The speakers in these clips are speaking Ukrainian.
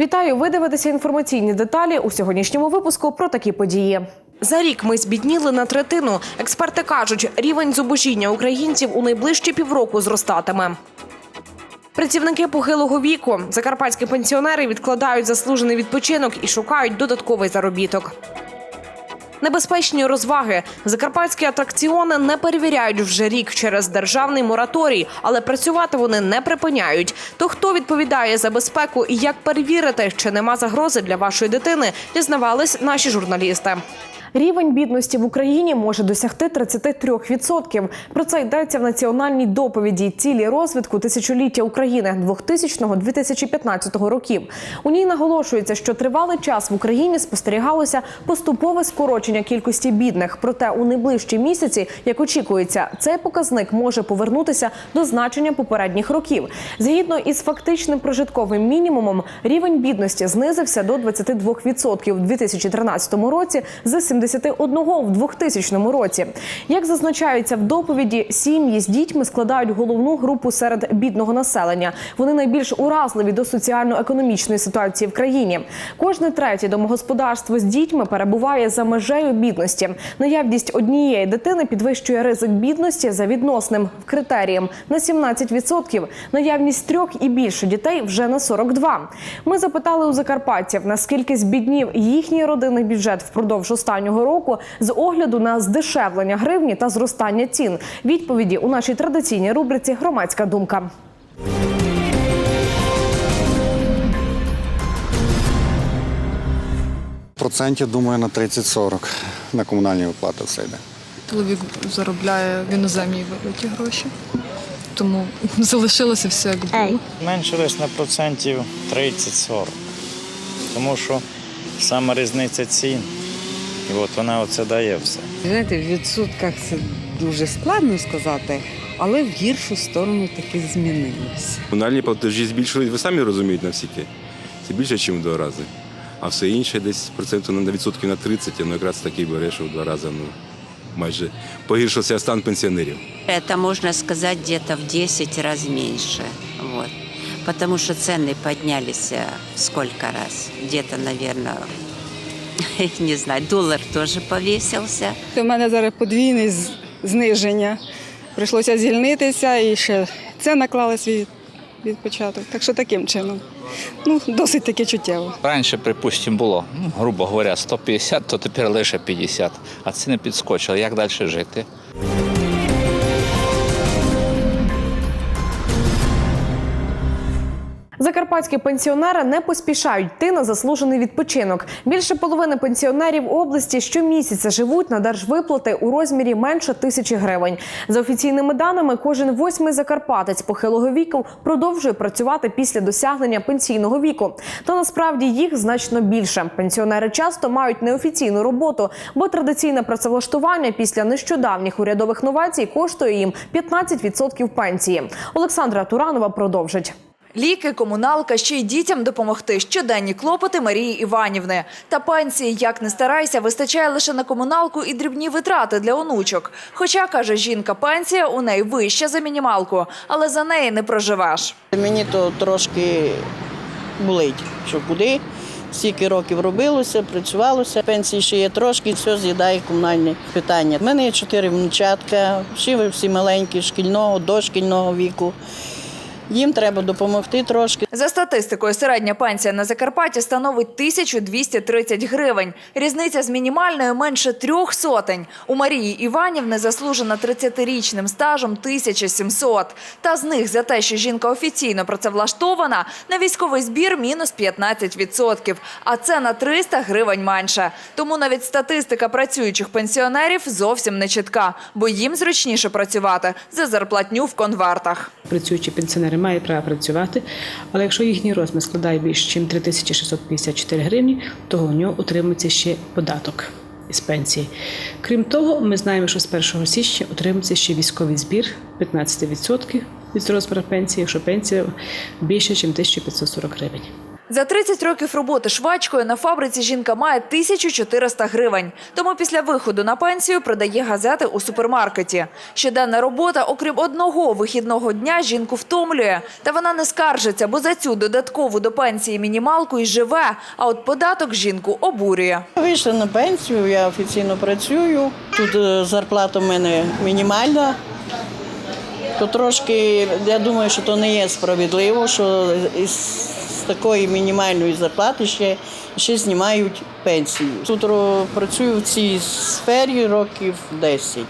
Вітаю! Ви дивитеся інформаційні деталі у сьогоднішньому випуску про такі події. За рік ми збідніли на третину. Експерти кажуть, рівень зубожіння українців у найближчі півроку зростатиме. Працівники похилого віку, закарпатські пенсіонери відкладають заслужений відпочинок і шукають додатковий заробіток. Небезпечні розваги. Закарпатські атракціони не перевіряють вже рік через державний мораторій, але працювати вони не припиняють. То хто відповідає за безпеку і як перевірити, чи нема загрози для вашої дитини, дізнавались наші журналісти. Рівень бідності в Україні може досягти 33%. Про це йдеться в національній доповіді цілі розвитку тисячоліття України 2000-2015 років. У ній наголошується, що тривалий час в Україні спостерігалося поступове скорочення кількості бідних. Проте у найближчі місяці, як очікується, цей показник може повернутися до значення попередніх років. Згідно із фактичним прожитковим мінімумом, рівень бідності знизився до 22% у 2013 році за 70%. 81 в 2000 році. Як зазначається в доповіді, сім'ї з дітьми складають головну групу серед бідного населення. Вони найбільш уразливі до соціально-економічної ситуації в країні. Кожне третє домогосподарство з дітьми перебуває за межею бідності. Наявність однієї дитини підвищує ризик бідності за відносним критерієм на 17%. Наявність трьох і більше дітей вже на 42. Ми запитали у закарпатців, наскільки збіднів їхній родинний бюджет впродовж останнього року з огляду на здешевлення гривні та зростання цін. Відповіді у нашій традиційній рубриці Громадська думка. Процентів, думаю, на 30-40 на комунальні виплати все йде. Чоловік заробляє в іноземній валюті гроші, тому залишилося все як було. Менше десь на процентів 30-40. Тому що саме різниця цін. І от вона оце дає все. Знаєте, в відсотках це дуже складно сказати, але в гіршу сторону таки змінилося. Комунальні платежі збільшились, ви самі розумієте наскільки. Це більше, ніж в два рази. А все інше десь процентів на відсотків на 30, ну якраз такий бере, що в два рази ну, майже погіршився стан пенсіонерів. Это можно сказать где-то в 10 раз меньше. Вот. Потому что цены поднялись э, в сколько раз? Не знаю, долар теж повісився. У мене зараз подвійне зниження. Прийшлося звільнитися і ще це наклали свій від початок. Так що таким чином. Ну, досить таки чуттєво. Раніше, припустимо, було, ну, грубо говоря, 150, то тепер лише 50. А ціни підскочили. Як далі жити? Закарпатські пенсіонери не поспішають йти на заслужений відпочинок. Більше половини пенсіонерів області щомісяця живуть на держвиплати у розмірі менше тисячі гривень. За офіційними даними, кожен восьмий закарпатець похилого віку продовжує працювати після досягнення пенсійного віку. Та насправді їх значно більше. Пенсіонери часто мають неофіційну роботу, бо традиційне працевлаштування після нещодавніх урядових новацій коштує їм 15% пенсії. Олександра Туранова продовжить. Ліки, комуналка, ще й дітям допомогти. Щоденні клопоти Марії Іванівни. Та пенсії, як не старайся, вистачає лише на комуналку і дрібні витрати для онучок. Хоча, каже жінка, пенсія у неї вища за мінімалку, але за неї не проживеш. Мені то трошки болить, що куди. Стільки років робилося, працювалося. Пенсії ще є трошки, все з'їдає комунальні питання. У мене є чотири внучатка, всі всі маленькі, шкільного, дошкільного віку. Їм треба допомогти трошки. За статистикою, середня пенсія на Закарпатті становить 1230 гривень. Різниця з мінімальною менше трьох сотень. У Марії Іванівни заслужена 30-річним стажем 1700. Та з них за те, що жінка офіційно працевлаштована, на військовий збір мінус 15%. А це на 300 гривень менше. Тому навіть статистика працюючих пенсіонерів зовсім не чітка, бо їм зручніше працювати за зарплатню в конвертах. Працюючі пенсіонери мають право працювати, але якщо їхній розмір складає більше, ніж 3654 гривні, то у нього отримується ще податок із пенсії. Крім того, ми знаємо, що з 1 січня отримується ще військовий збір 15% від розміру пенсії, якщо пенсія більше, ніж 1540 гривень. За 30 років роботи швачкою на фабриці жінка має 1400 гривень. Тому після виходу на пенсію продає газети у супермаркеті. Щоденна робота, окрім одного вихідного дня, жінку втомлює. Та вона не скаржиться, бо за цю додаткову до пенсії мінімалку й живе. А от податок жінку обурює. Вийшла на пенсію, я офіційно працюю. Тут е, зарплата в мене мінімальна. То трошки, я думаю, що то не є справедливо, що із такої мінімальної зарплати ще, ще знімають пенсію. Тут працюю в цій сфері років 10.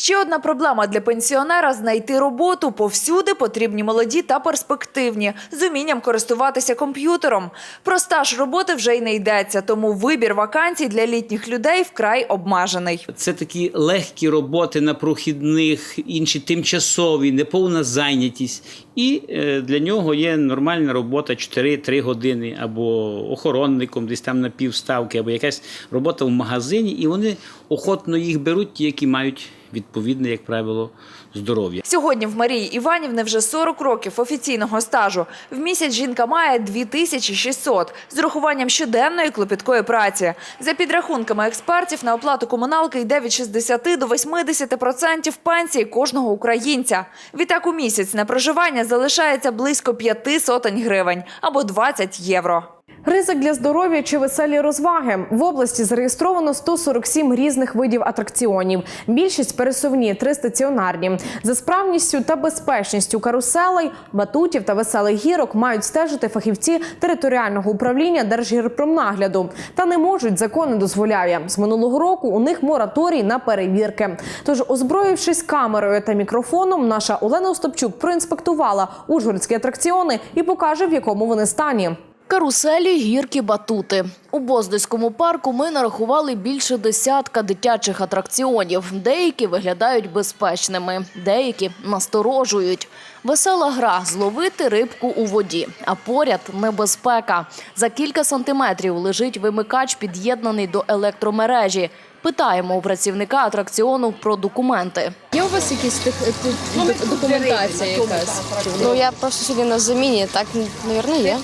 Ще одна проблема для пенсіонера – знайти роботу. Повсюди потрібні молоді та перспективні, з умінням користуватися комп'ютером. Про стаж роботи вже й не йдеться, тому вибір вакансій для літніх людей вкрай обмежений. Це такі легкі роботи на прохідних, інші тимчасові, неповна зайнятість. І е, для нього є нормальна робота 4-3 години, або охоронником, десь там на півставки, або якась робота в магазині, і вони охотно їх беруть, ті, які мають відповідне, як правило, здоров'я. Сьогодні в Марії Іванівни вже 40 років офіційного стажу. В місяць жінка має 2600 з урахуванням щоденної клопіткої праці. За підрахунками експертів, на оплату комуналки йде від 60 до 80% пенсії кожного українця. Відтак у місяць на проживання залишається близько 5 сотень гривень або 20 євро. Ризик для здоров'я чи веселі розваги в області зареєстровано 147 різних видів атракціонів. Більшість пересувні, три стаціонарні. За справністю та безпечністю каруселей, батутів та веселих гірок мають стежити фахівці територіального управління Держгірпромнагляду. Та не можуть, закон не дозволяє. З минулого року у них мораторій на перевірки. Тож, озброївшись камерою та мікрофоном, наша Олена Остапчук проінспектувала ужгородські атракціони і покаже, в якому вони стані. Каруселі, гірки, батути. У Боздиському парку ми нарахували більше десятка дитячих атракціонів. Деякі виглядають безпечними, деякі насторожують. Весела гра зловити рибку у воді, а поряд небезпека. За кілька сантиметрів лежить вимикач, під'єднаний до електромережі. Питаємо у працівника атракціону про документи. Є у вас якісь тих, тих, документація якась? Ну я просто сьогодні на заміні, так, мабуть, є.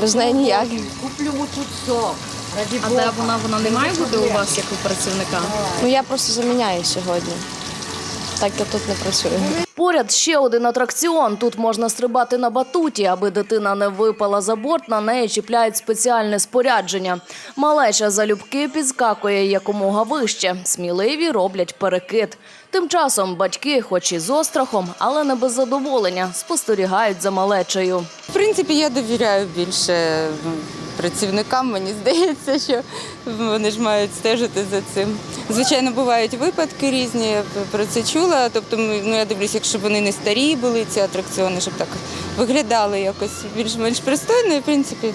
Без неї ніяк. А де вона, вона не має бути у вас як у працівника? Ну я просто заміняю сьогодні. Так я тут не працюю. Поряд ще один атракціон. Тут можна стрибати на батуті, аби дитина не випала за борт. На неї чіпляють спеціальне спорядження. Малеча залюбки підскакує якомога вище. Сміливі роблять перекид. Тим часом батьки, хоч і з острахом, але не без задоволення, спостерігають за малечею. В принципі, я довіряю більше працівникам. Мені здається, що вони ж мають стежити за цим. Звичайно, бувають випадки різні. я Про це чула. Тобто, ну я дивлюсь, якщо вони не старі були, ці атракціони, щоб так виглядали якось більш-менш пристойно, і в принципі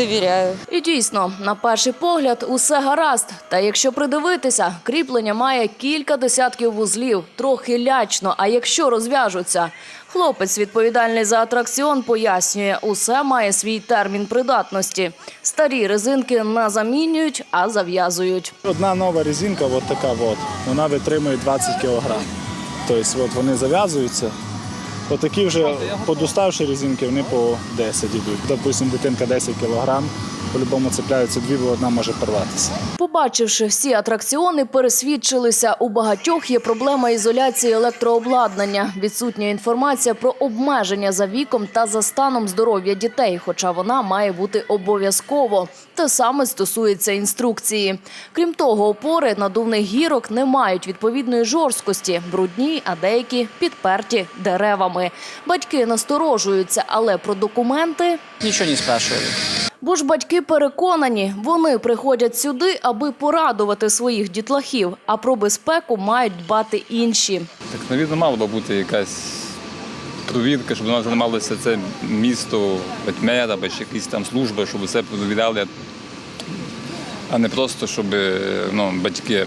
довіряю. І дійсно, на перший погляд, усе гаразд. Та якщо придивитися, кріплення має кілька десятків вузлів, трохи лячно. А якщо розв'яжуться, хлопець, відповідальний за атракціон, пояснює, усе має свій термін придатності. Старі резинки не замінюють, а зав'язують. Одна нова резинка, от така от, вона витримує 20 кг. Тобто от вони зав'язуються. Отакі вже подуставші резинки, вони по 10 йдуть. Допустимо, дитинка 10 кг, по-любому цепляються дві, бо одна може порватися. Побачивши всі атракціони, пересвідчилися, у багатьох є проблема ізоляції електрообладнання, відсутня інформація про обмеження за віком та за станом здоров'я дітей, хоча вона має бути обов'язково. Те саме стосується інструкції. Крім того, опори надувних гірок не мають відповідної жорсткості, брудні, а деякі підперті деревами. Батьки насторожуються, але про документи Ничего не спрашивали. Бо ж батьки переконані, вони приходять сюди, аби порадувати своїх дітлахів, а про безпеку мають дбати інші. Так, навірно, мала би бути якась провідка, щоб вона займалося це місто, ведмед або ще якісь там служби, щоб все повідали, а не просто, щоб ну, батьки.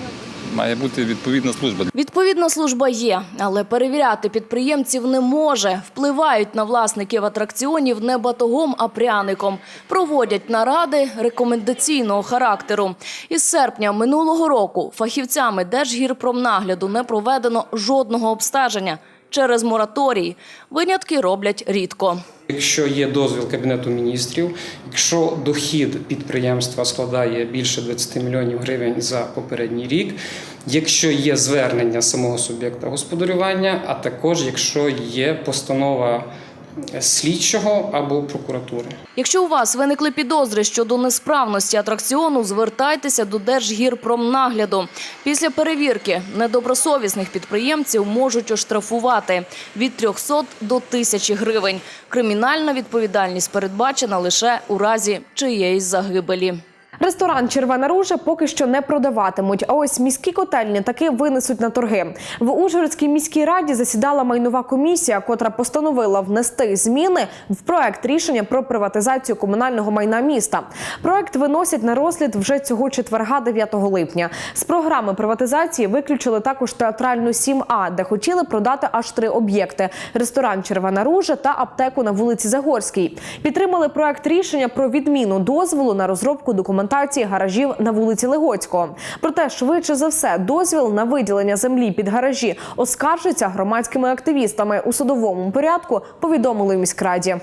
Має бути відповідна служба. Відповідна служба є, але перевіряти підприємців не може. Впливають на власників атракціонів не батогом, а пряником. Проводять наради рекомендаційного характеру. Із серпня минулого року фахівцями Держгірпромнагляду не проведено жодного обстеження. Через мораторій. Винятки роблять рідко. Якщо є дозвіл Кабінету міністрів, якщо дохід підприємства складає більше 20 мільйонів гривень за попередній рік, якщо є звернення самого суб'єкта господарювання, а також якщо є постанова слідчого або прокуратури. Якщо у вас виникли підозри щодо несправності атракціону, звертайтеся до Держгірпромнагляду. Після перевірки недобросовісних підприємців можуть оштрафувати від 300 до 1000 гривень. Кримінальна відповідальність передбачена лише у разі чиєїсь загибелі. Ресторан Червона ружа поки що не продаватимуть. А ось міські котельні таки винесуть на торги. В Ужгородській міській раді засідала майнова комісія, котра постановила внести зміни в проект рішення про приватизацію комунального майна міста. Проект виносять на розгляд вже цього четверга, 9 липня. З програми приватизації виключили також театральну 7А, де хотіли продати аж три об'єкти: ресторан Червона ружа та аптеку на вулиці Загорській. Підтримали проект рішення про відміну дозволу на розробку документації гаражів на вулиці Легоцького. Проте, швидше за все, дозвіл на виділення землі під гаражі оскаржиться громадськими активістами у судовому порядку. Повідомили в міськраді.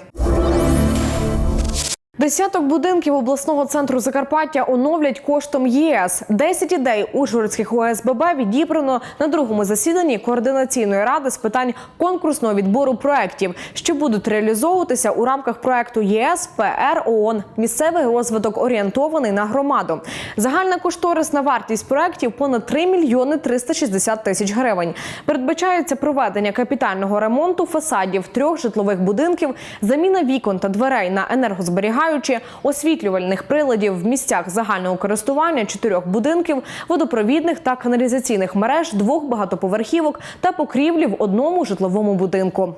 Десяток будинків обласного центру Закарпаття оновлять коштом ЄС. 10 ідей ужгородських ОСББ відібрано на другому засіданні координаційної ради з питань конкурсного відбору проєктів, що будуть реалізовуватися у рамках проекту ЄС ПР ООН. Місцевий розвиток орієнтований на громаду. Загальна кошторисна вартість проєктів понад 3 мільйони 360 тисяч гривень. Передбачається проведення капітального ремонту фасадів трьох житлових будинків, заміна вікон та дверей на енергозберігаючі, освітлювальних приладів в місцях загального користування чотирьох будинків, водопровідних та каналізаційних мереж двох багатоповерхівок та покрівлі в одному житловому будинку.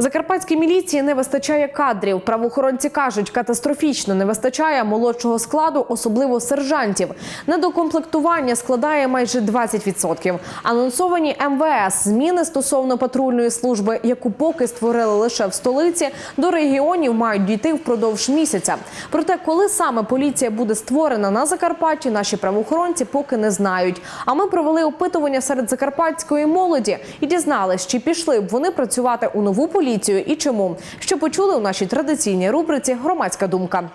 Закарпатській міліції не вистачає кадрів. Правоохоронці кажуть, катастрофічно не вистачає молодшого складу, особливо сержантів. Недокомплектування складає майже 20%. Анонсовані МВС зміни стосовно патрульної служби, яку поки створили лише в столиці, до регіонів мають дійти впродовж місяця. Проте, коли саме поліція буде створена на Закарпатті, наші правоохоронці поки не знають. А ми провели опитування серед закарпатської молоді і дізнались, чи пішли б вони працювати у нову поліцію і чому. Що почули у нашій традиційній рубриці Громадська думка.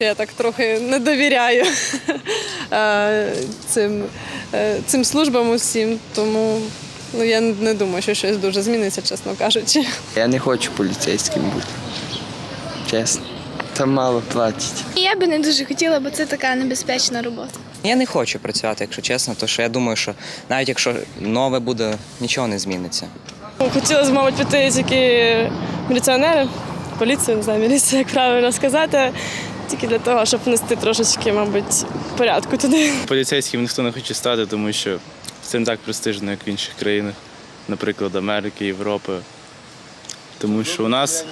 Я так трохи не довіряю е, цим, е, цим службам усім, тому ну, я не думаю, що щось дуже зміниться, чесно кажучи. Я не хочу поліцейським бути. Чесно. Там мало платять. Я би не дуже хотіла, бо це така небезпечна робота. Я не хочу працювати, якщо чесно, тому що я думаю, що навіть якщо нове буде, нічого не зміниться. Хотілося, мабуть, піти тільки міліціонери, поліцію, не знаю, міліція, як правильно сказати, тільки для того, щоб внести трошечки, мабуть, порядку туди. Поліцейським ніхто не хоче стати, тому що це не так престижно, як в інших країнах, наприклад, Америки, Європи. Тому що у нас,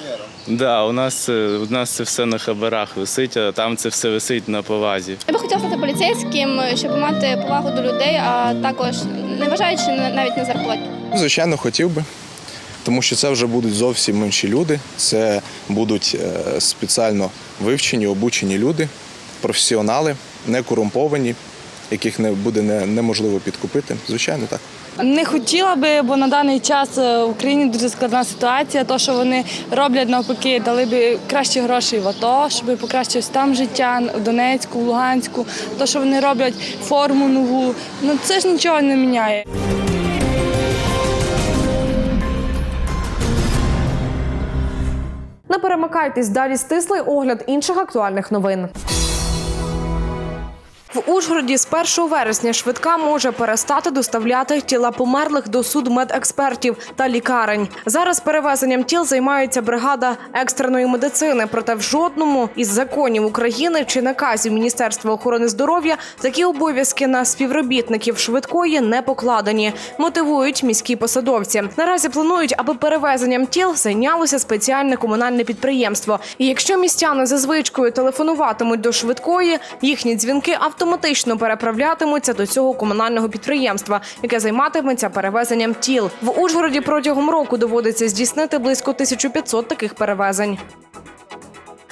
да, у нас, е, у нас це все на хабарах висить, а там це все висить на повазі. Я би хотіла стати поліцейським, щоб мати повагу до людей, а також не вважаючи на- навіть на зарплаті. Звичайно, хотів би. Тому що це вже будуть зовсім інші люди. Це будуть е, спеціально вивчені, обучені люди, професіонали, не корумповані, яких не буде не- неможливо підкупити. Звичайно, так. Не хотіла би, бо на даний час е, в Україні дуже складна ситуація. То, що вони роблять навпаки, дали б кращі гроші в АТО, щоб покращилось там життя в Донецьку, в Луганську. То, що вони роблять форму нову, ну це ж нічого не міняє. Не перемикайтесь далі стислий огляд інших актуальних новин. В Ужгороді з 1 вересня швидка може перестати доставляти тіла померлих до судмедекспертів та лікарень. Зараз перевезенням тіл займається бригада екстреної медицини. Проте в жодному із законів України чи наказів Міністерства охорони здоров'я такі обов'язки на співробітників швидкої не покладені. Мотивують міські посадовці. Наразі планують, аби перевезенням тіл зайнялося спеціальне комунальне підприємство. І якщо містяни за звичкою телефонуватимуть до швидкої, їхні дзвінки автоматично переправлятимуться до цього комунального підприємства, яке займатиметься перевезенням тіл. В Ужгороді протягом року доводиться здійснити близько 1500 таких перевезень.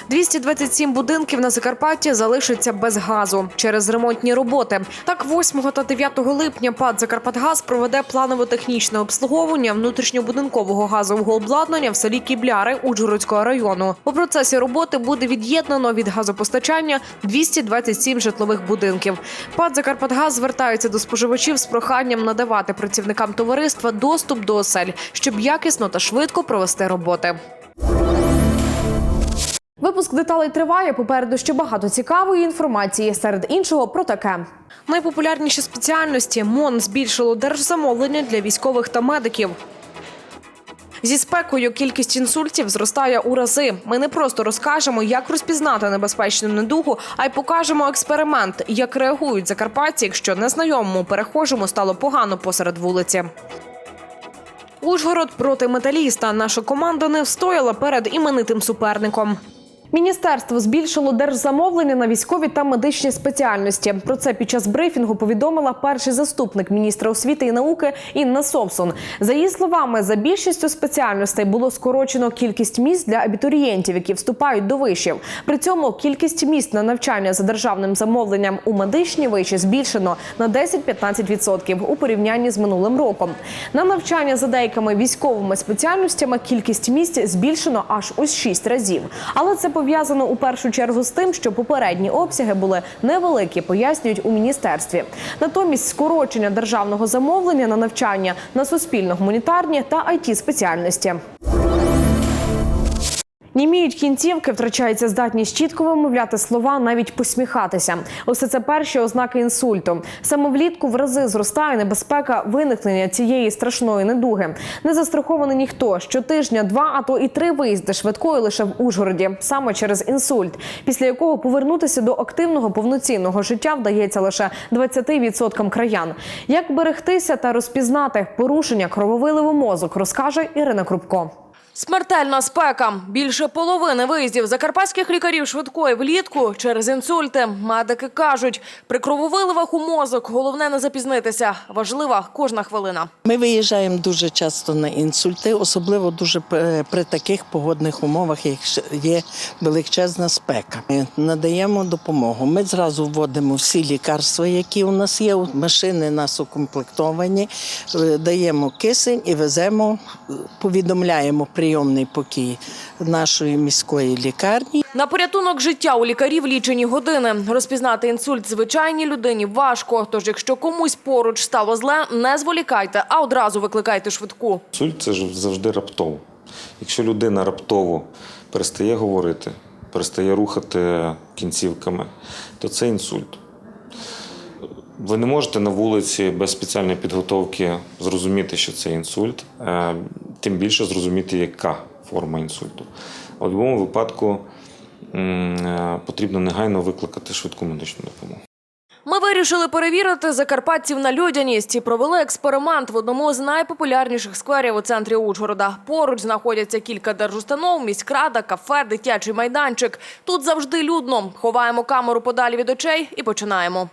227 будинків на Закарпатті залишаться без газу через ремонтні роботи. Так, 8 та 9 липня ПАД «Закарпатгаз» проведе планово-технічне обслуговування внутрішньобудинкового газового обладнання в селі Кібляри Ужгородського району. У процесі роботи буде від'єднано від газопостачання 227 житлових будинків. ПАД «Закарпатгаз» звертається до споживачів з проханням надавати працівникам товариства доступ до осель, щоб якісно та швидко провести роботи. Випуск деталей триває. Попереду ще багато цікавої інформації. Серед іншого про таке. Найпопулярніші спеціальності МОН збільшило держзамовлення для військових та медиків. Зі спекою кількість інсультів зростає у рази. Ми не просто розкажемо, як розпізнати небезпечну недугу, а й покажемо експеримент, як реагують закарпатці, якщо незнайомому перехожому стало погано посеред вулиці. Ужгород проти металіста. Наша команда не встояла перед іменитим суперником. Міністерство збільшило держзамовлення на військові та медичні спеціальності. Про це під час брифінгу повідомила перший заступник міністра освіти і науки Інна Совсон. За її словами, за більшістю спеціальностей було скорочено кількість місць для абітурієнтів, які вступають до вишів. При цьому кількість місць на навчання за державним замовленням у медичні виші збільшено на 10-15% у порівнянні з минулим роком. На навчання за деякими військовими спеціальностями кількість місць збільшено аж у 6 разів. Але це пов'язано у першу чергу з тим, що попередні обсяги були невеликі, пояснюють у міністерстві. Натомість скорочення державного замовлення на навчання на суспільно-гуманітарні та it спеціальності. Німіють кінцівки, втрачається здатність чітко вимовляти слова, навіть посміхатися. Усе це перші ознаки інсульту. Саме влітку в рази зростає небезпека виникнення цієї страшної недуги. Не застрахований ніхто. Щотижня два, а то і три виїзди швидкої лише в Ужгороді, саме через інсульт, після якого повернутися до активного повноцінного життя вдається лише 20% краян. Як берегтися та розпізнати порушення крововиливу мозок, розкаже Ірина Крупко. Смертельна спека. Більше половини виїздів закарпатських лікарів швидкої влітку через інсульти. Медики кажуть, при крововиливах у мозок головне не запізнитися. Важлива кожна хвилина. Ми виїжджаємо дуже часто на інсульти, особливо дуже при- при таких погодних умовах, як є величезна спека. Ми надаємо допомогу. Ми зразу вводимо всі лікарства, які у нас є. Машини нас укомплектовані, е, даємо кисень і веземо, е, повідомляємо прийомний покій нашої міської лікарні. На порятунок життя у лікарів лічені години. Розпізнати інсульт звичайній людині важко. Тож, якщо комусь поруч стало зле, не зволікайте, а одразу викликайте швидку. Інсульт це ж завжди раптово. Якщо людина раптово перестає говорити, перестає рухати кінцівками, то це інсульт. Ви не можете на вулиці без спеціальної підготовки зрозуміти, що це інсульт, е, тим більше зрозуміти, яка форма інсульту. У будь-якому випадку е, потрібно негайно викликати швидку медичну допомогу. Ми вирішили перевірити закарпатців на людяність і провели експеримент в одному з найпопулярніших скверів у центрі Ужгорода. Поруч знаходяться кілька держустанов, міськрада, кафе, дитячий майданчик. Тут завжди людно. Ховаємо камеру подалі від очей і починаємо.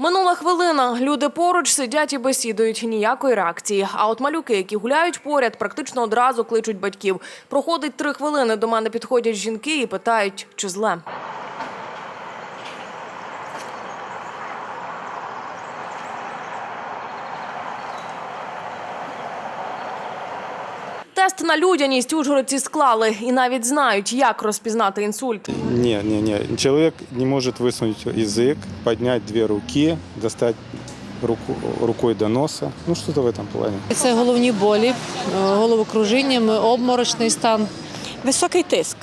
Минула хвилина. Люди поруч сидять і бесідують. Ніякої реакції. А от малюки, які гуляють поряд, практично одразу кличуть батьків. Проходить три хвилини. До мене підходять жінки і питають, чи зле. Тест на людяність ужгородці склали і навіть знають, як розпізнати інсульт. Не, не, не. Человек не может высунуть язык, поднять две руки, достать руку, рукой до носа. Ну, что-то в этом плане. Це головні болі, е, головокружіння, обморочний стан. Високий тиск.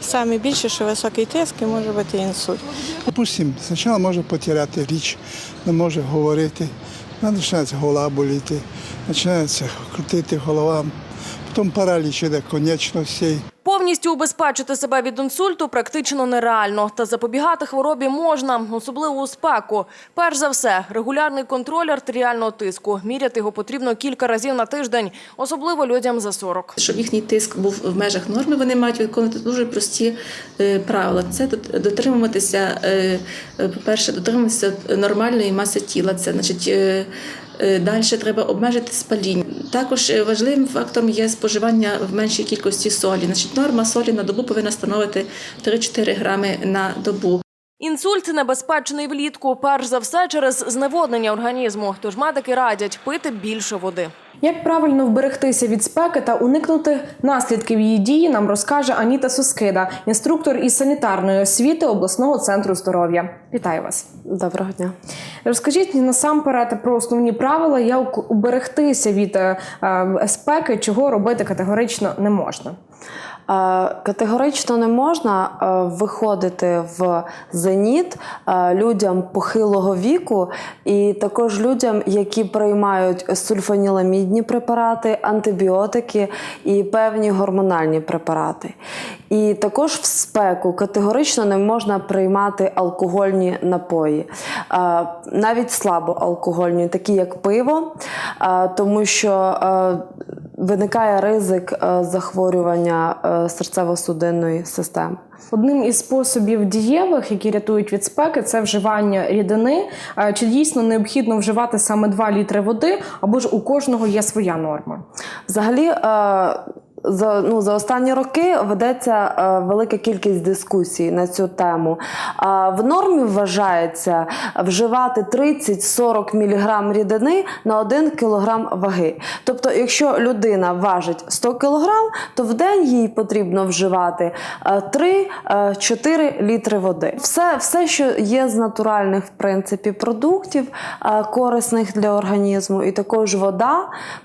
Саме більше, що високий тиск і може бути інсульт. Допустим, спочатку може потеряти річ, не може говорити, починається голова боліти, починається крутити голова, потім параліч іде конечностей. Повністю убезпечити себе від інсульту практично нереально. Та запобігати хворобі можна, особливо у спеку. Перш за все, регулярний контроль артеріального тиску. Міряти його потрібно кілька разів на тиждень, особливо людям за 40. Щоб їхній тиск був в межах норми, вони мають виконувати дуже прості е, правила. Це дотримуватися, е, е, по-перше, дотримуватися нормальної маси тіла. Це значить Далі треба обмежити спаління. Також е, важливим фактором є споживання в меншій кількості солі. Значить, норма солі на добу повинна становити 3-4 грами на добу. Інсульт небезпечний влітку, перш за все через зневоднення організму. Тож медики радять пити більше води. Як правильно вберегтися від спеки та уникнути наслідків її дії, нам розкаже Аніта Соскида, інструктор із санітарної освіти обласного центру здоров'я. Вітаю вас. Доброго дня. Розкажіть насамперед про основні правила, як уберегтися від е, е, спеки, чого робити категорично не можна. Е, Категорично не можна е, виходити в зеніт е, людям похилого віку і також людям, які приймають сульфаніламідні препарати, антибіотики і певні гормональні препарати. І також в спеку категорично не можна приймати алкогольні напої, навіть слабоалкогольні, такі як пиво, тому що виникає ризик е, захворювання е, серцево-судинної системи. Одним із способів дієвих, які рятують від спеки, це вживання рідини. Е, Чи дійсно необхідно вживати саме 2 літри води, або ж у кожного є своя норма? Взагалі, за, ну, за останні роки ведеться е, велика кількість дискусій на цю тему. А в нормі вважається вживати 30-40 мг рідини на 1 кг ваги. Тобто, якщо людина важить 100 кг, то в день їй потрібно вживати е, 3-4 літри води. Все, все, що є з натуральних в принципі продуктів, е, корисних для організму, і також вода,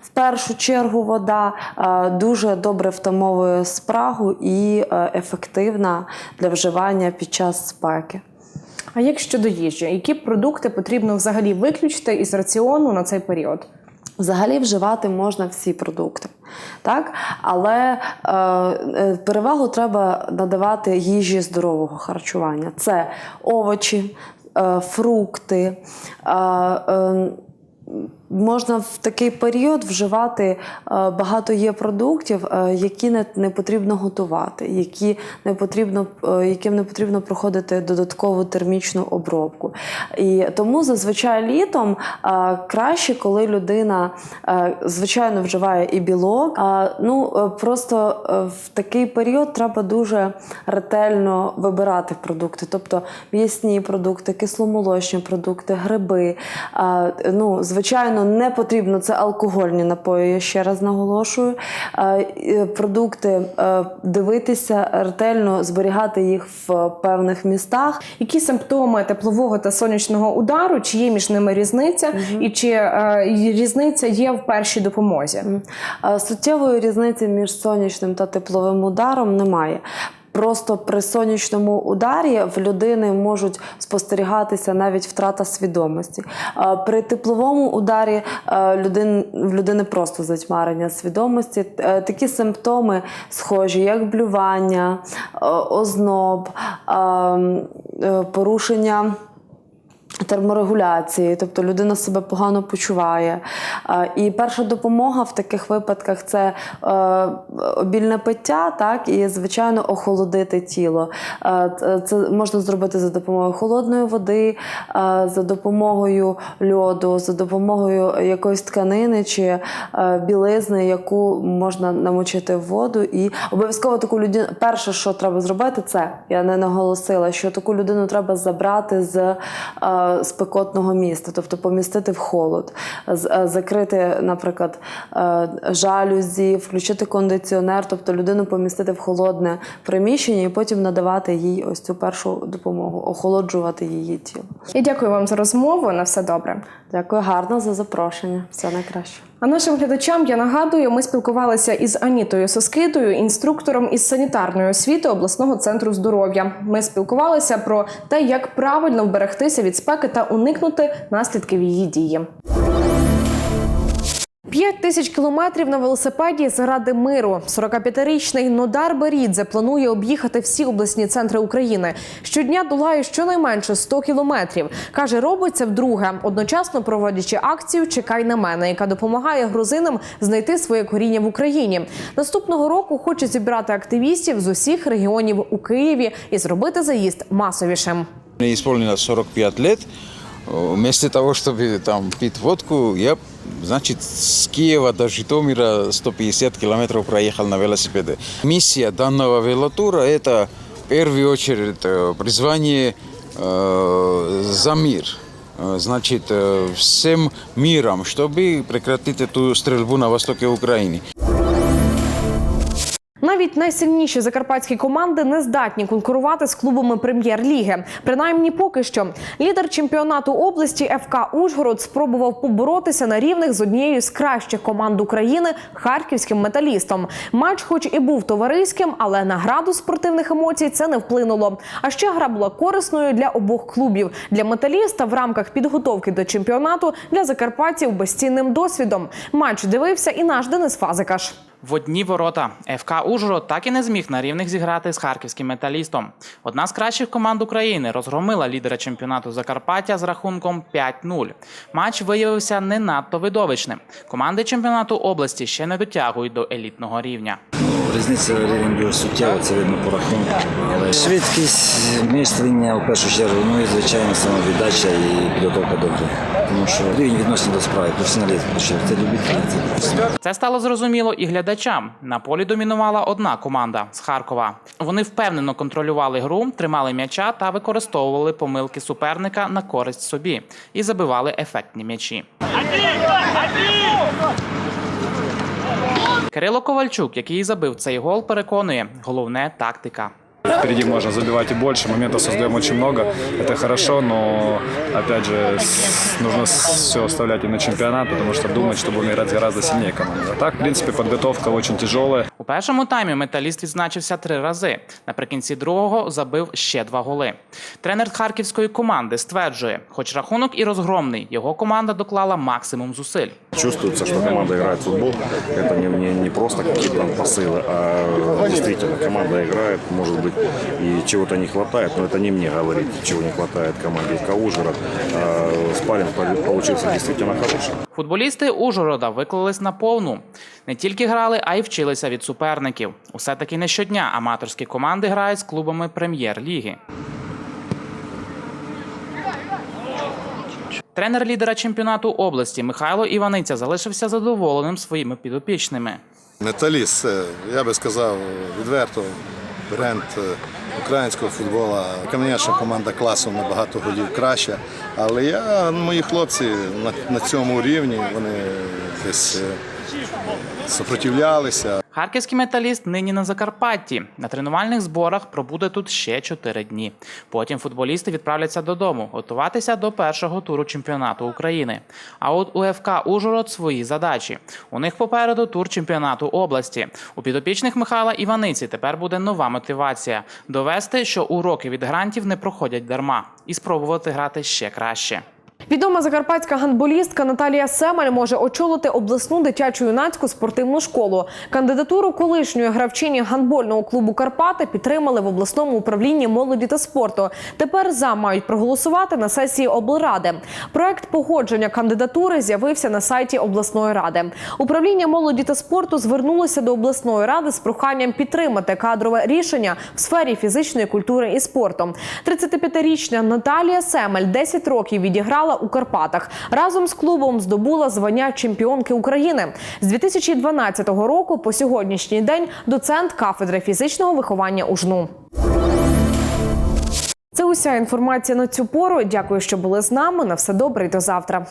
в першу чергу, вода е, дуже добре втамовує спрагу і е, ефективна для вживання під час спеки. А як щодо їжі, які продукти потрібно взагалі виключити із раціону на цей період? Взагалі вживати можна всі продукти, так? але е, е, перевагу треба надавати їжі здорового харчування. Це овочі, е, фрукти. Е, е, Можна в такий період вживати е, багато є продуктів, е, які не, потрібно готувати, які не потрібно, е, яким не потрібно проходити додаткову термічну обробку. І тому зазвичай літом краще, коли людина звичайно вживає і білок. Ну просто в такий період треба дуже ретельно вибирати продукти, тобто м'ясні продукти, кисломолочні продукти, гриби. Ну, звичайно, не потрібно це алкогольні напої. Я ще раз наголошую. Продукти е, дивитися ретельно, зберігати їх в певних містах. Які симптоми теплового та сонячного удару, чи є між ними різниця, і чи е, різниця є в першій допомозі? Е, Суттєвої різниці між сонячним та тепловим ударом немає. Просто при сонячному ударі в людини можуть спостерігатися навіть втрата свідомості. При тепловому ударі е, в людини просто затьмарення свідомості. Е, Такі симптоми схожі, як блювання, е, озноб, порушення терморегуляції, тобто людина себе погано почуває. І перша допомога в таких випадках це е, обільне пиття, так, і, звичайно, охолодити тіло. Це можна зробити за допомогою холодної води, за допомогою льоду, за допомогою якоїсь тканини чи е, білизни, яку можна намочити в воду. І обов'язково таку людину, перше, що треба зробити, це я не наголосила, що таку людину треба забрати з е, спекотного міста, тобто помістити в холод, е, закрити, наприклад, е, жалюзі, включити кондиціонер, тобто людину помістити в холодне приміщення і потім надавати їй ось цю першу допомогу, охолоджувати її тіло. Я дякую вам за розмову. На все добре. Дякую гарно за запрошення. Все найкраще. А нашим глядачам я нагадую, ми спілкувалися із Анітою Соскидою, інструктором із санітарної освіти обласного центру здоров'я. Ми спілкувалися про те, як правильно вберегтися від спеки та уникнути наслідків її дії. П'ять тисяч кілометрів на велосипеді заради миру. 45-річний Нодар Берідзе планує об'їхати всі обласні центри України. Щодня долає щонайменше 100 кілометрів. Каже, робить це вдруге, одночасно проводячи акцію Чекай на мене, яка допомагає грузинам знайти своє коріння в Україні. Наступного року хоче зібрати активістів з усіх регіонів у Києві і зробити заїзд масовішим. Мне исполнилось 45 лет. Вместо того, чтобы там пить водку, я, значит, с Киева до Житомира 150 километров проехал на велосипеде. Миссия данного велотура – это в первую очередь э, призвание э, за мир. Э, Значит, э, всем миром, чтобы прекратить эту стрельбу на востоке Украины. Навіть найсильніші закарпатські команди не здатні конкурувати з клубами прем'єр-ліги. Принаймні, поки що лідер чемпіонату області ФК Ужгород спробував поборотися на рівних з однією з кращих команд України харківським металістом. Матч, хоч і був товариським, але на граду спортивних емоцій це не вплинуло. А ще гра була корисною для обох клубів. Для металіста в рамках підготовки до чемпіонату для закарпатців безцінним досвідом. Матч дивився і наш Денис Фазикаш. В одні ворота ФК Ужгород так і не зміг на рівних зіграти з харківським металістом. Одна з кращих команд України розгромила лідера чемпіонату Закарпаття з рахунком 5-0. Матч виявився не надто видовищним. Команди чемпіонату області ще не дотягують до елітного рівня. Різниця рівень дуже суттєва, це видно по рахунку. Але швидкість, мислення в першу чергу, ну і звичайно самовіддача і підготовка до гри. Тому що рівень відносно до справи, професіоналізм, що це любителі, це. Це стало зрозуміло і глядачам. На полі домінувала одна команда з Харкова. Вони впевнено контролювали гру, тримали м'яча та використовували помилки суперника на користь собі і забивали ефектні м'ячі. Кирило Ковальчук, який забив цей гол, переконує, головне тактика. Впереди можно забивать и больше, моментов создаем очень много. Это хорошо, но опять же с- нужно все оставлять и на чемпионат, потому что думать, что будем играть гораздо сильнее команды. А так, в принципе, подготовка очень тяжелая. У першому таймі металіст відзначився три рази. Наприкінці другого забив ще два голи. Тренер харківської команди стверджує, хоч рахунок і розгромний, його команда доклала максимум зусиль. Чувствуется, что команда играет в футбол. Это не, не, не просто какие-то там посылы, а действительно команда играет, может быть, и чего-то не хватает, но это не мне говорить, чего не хватает команде ФК Ужгород. А спарринг пол- получился действительно хороший. Футболісти Ужгорода виклались на повну. Не тільки грали, а й вчилися від суперників. Усе таки не щодня аматорські команди грають з клубами прем'єр-ліги. Тренер лідера чемпіонату області Михайло Іваниця залишився задоволеним своїми підопічними. Металіст, я би сказав, відверто бренд е, українського футболу. Кам'яша команда класом набагато голів краще. Але я, мої хлопці на, на цьому рівні вони десь сопротивлялися. супротивлялися. Харківський металіст нині на Закарпатті. На тренувальних зборах пробуде тут ще 4 дні. Потім футболісти відправляться додому готуватися до першого туру чемпіонату України. А от у ФК Ужгород свої задачі. У них попереду тур чемпіонату області. У підопічних Михайла Іваниці тепер буде нова мотивація довести, що уроки від грантів не проходять дарма, і спробувати грати ще краще. Відома закарпатська гандболістка Наталія Семель може очолити обласну дитячу юнацьку спортивну школу. Кандидатуру колишньої гравчині гандбольного клубу Карпати підтримали в обласному управлінні молоді та спорту. Тепер за мають проголосувати на сесії облради. Проект погодження кандидатури з'явився на сайті обласної ради. Управління молоді та спорту звернулося до обласної ради з проханням підтримати кадрове рішення в сфері фізичної культури і спорту. 35-річна Наталія Семель 10 років відіграла у Карпатах. Разом з клубом здобула звання чемпіонки України. З 2012 року по сьогоднішній день доцент кафедри фізичного виховання у жну. Це уся інформація на цю пору. Дякую, що були з нами. На все добре і до завтра.